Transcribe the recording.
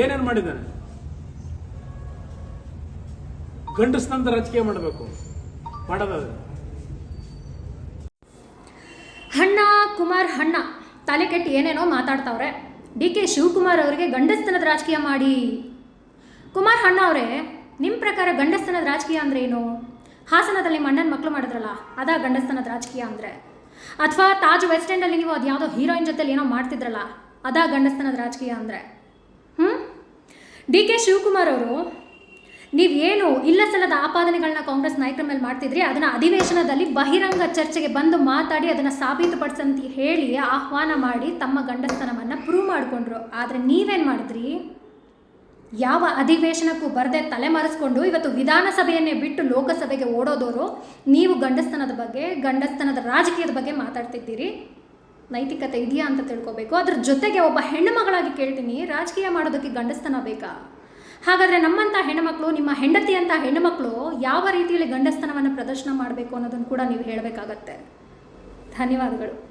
ಏನೇನು ಮಾಡಿದ್ದಾನೆ? ಗಂಡಸ್ನಂತ ರಾಜಕೀಯ ಮಾಡಬೇಕು. ಮಾಡೋದಾದ್ರೆ ಹಣ್ಣ, ಕುಮಾರ್ ಹಣ್ಣ. ತಲೆ ಕೆಟ್ಟು ಏನೇನೋ ಮಾತಾಡ್ತಾವ್ರೆ. ಡಿ ಕೆ ಶಿವಕುಮಾರ್ ಅವರಿಗೆ ಗಂಡಸ್ತನದ ರಾಜಕೀಯ ಮಾಡಿ. ಕುಮಾರ್ ಹಣ್ಣ ಅವರೇ ನಿಮ್ಮ ಪ್ರಕಾರ ಗಂಡಸ್ತನದ ರಾಜಕೀಯ ಅಂದ್ರೆ ಏನು? ಹಾಸನದಲ್ಲಿ ಮಣ್ಣನ್ ಮಕ್ಕಳು ಮಾಡಿದ್ರಲ್ಲ, ಅದಾ ಗಂಡಸ್ತನದ ರಾಜಕೀಯ ಅಂದರೆ? ಅಥವಾ ತಾಜ್ ವೆಸ್ಟ್ ಎಂಡಲ್ಲಿ ನೀವು ಅದು ಯಾವುದೋ ಹೀರೋಯಿನ್ ಜೊತೆಲಿ ಏನೋ ಮಾಡ್ತಿದ್ರಲ್ಲ, ಅದಾ ಗಂಡಸ್ತನದ ರಾಜಕೀಯ ಅಂದರೆ? ಡಿ ಕೆ ಶಿವಕುಮಾರ್ ಅವರು ನೀವೇನು ಇಲ್ಲ ಸಲ್ಲದ ಆಪಾದನೆಗಳನ್ನ ಕಾಂಗ್ರೆಸ್ ನಾಯಕರ ಮೇಲೆ ಮಾಡ್ತಿದ್ರಿ? ಅದನ್ನ ಅಧಿವೇಶನದಲ್ಲಿ ಬಹಿರಂಗ ಚರ್ಚೆಗೆ ಬಂದು ಮಾತಾಡಿ ಅದನ್ನ ಸಾಬೀತುಪಡಿಸಂತ ಹೇಳಿ ಆಹ್ವಾನ ಮಾಡಿ ತಮ್ಮ ಗಂಡಸ್ತನವನ್ನು ಪ್ರೂವ್ ಮಾಡಿಕೊಂಡ್ರು. ಆದರೆ ನೀವೇನು ಮಾಡಿದ್ರಿ? ಯಾವ ಅಧಿವೇಶನಕ್ಕೂ ಬರದೆ ತಲೆಮರೆಸ್ಕೊಂಡು ಇವತ್ತು ವಿಧಾನಸಭೆಯನ್ನೇ ಬಿಟ್ಟು ಲೋಕಸಭೆಗೆ ಓಡೋದವರು ನೀವು ಗಂಡಸ್ತನದ ಬಗ್ಗೆ, ಗಂಡಸ್ತನದ ರಾಜಕೀಯದ ಬಗ್ಗೆ ಮಾತಾಡ್ತಿದ್ದೀರಿ. ನೈತಿಕತೆ ಇದೆಯಾ ಅಂತ ತಿಳ್ಕೊಬೇಕು. ಅದ್ರ ಜೊತೆಗೆ ಒಬ್ಬ ಹೆಣ್ಣು ಮಗಳಾಗಿ ಕೇಳ್ತೀನಿ, ರಾಜಕೀಯ ಮಾಡೋದಕ್ಕೆ ಗಂಡಸ್ತನ ಬೇಕಾ? ಹಾಗಾದರೆ ನಮ್ಮಂಥ ಹೆಣ್ಣುಮಕ್ಕಳು ನಿಮ್ಮ ಹೆಂಡತಿ ಅಂತ ಹೆಣ್ಣುಮಕ್ಕಳು ಯಾವ ರೀತಿಯಲ್ಲಿ ಗಂಡಸ್ತನವನ್ನು ಪ್ರದರ್ಶನ ಮಾಡಬೇಕು ಅನ್ನೋದನ್ನು ಕೂಡ ನೀವು ಹೇಳಬೇಕಾಗತ್ತೆ. ಧನ್ಯವಾದಗಳು.